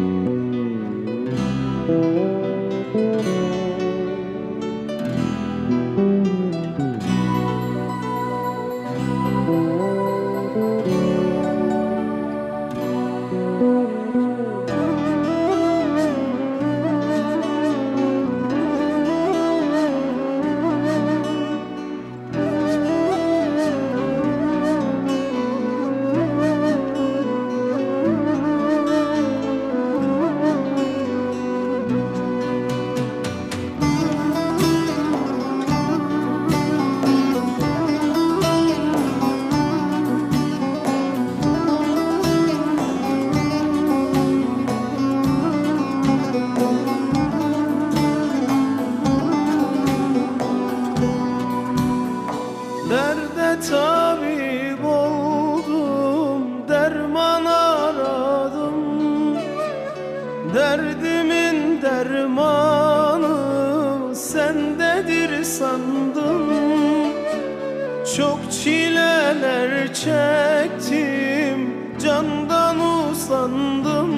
thank you dermanı sendedir sandım. Çok çileler çektim, candan usandım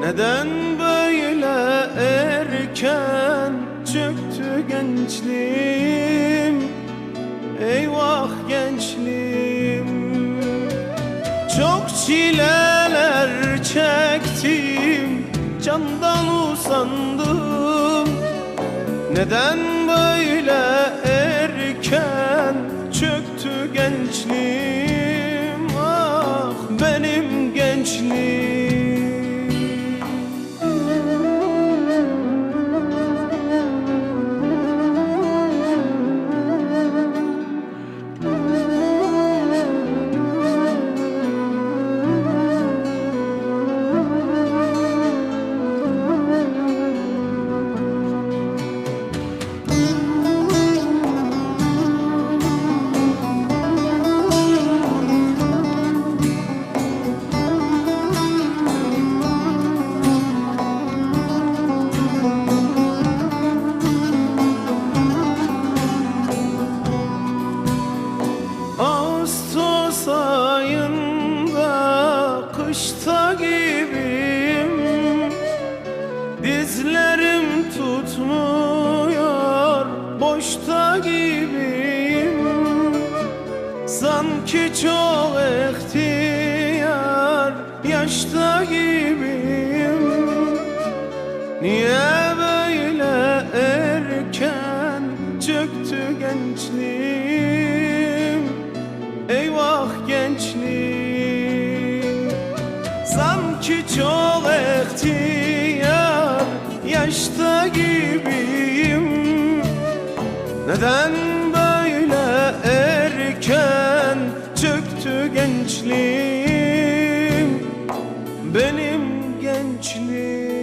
Neden böyle erken çöktü gençliğim? Eyvah gençliğim. Çok çileler çektim Candan usandım. Neden böyle erken çöktü gençliğim? Ah benim gençliğim tutmuyor. Boşta gibiyim. Sanki çok ihtiyar. Yaşta gibiyim. Niye böyle erken çöktü gençliğim? Eyvah gençliğim. Sanki çok ihtiyar yaşta gibiyim. Neden böyle erken çöktü gençliğim? Benim gençliğim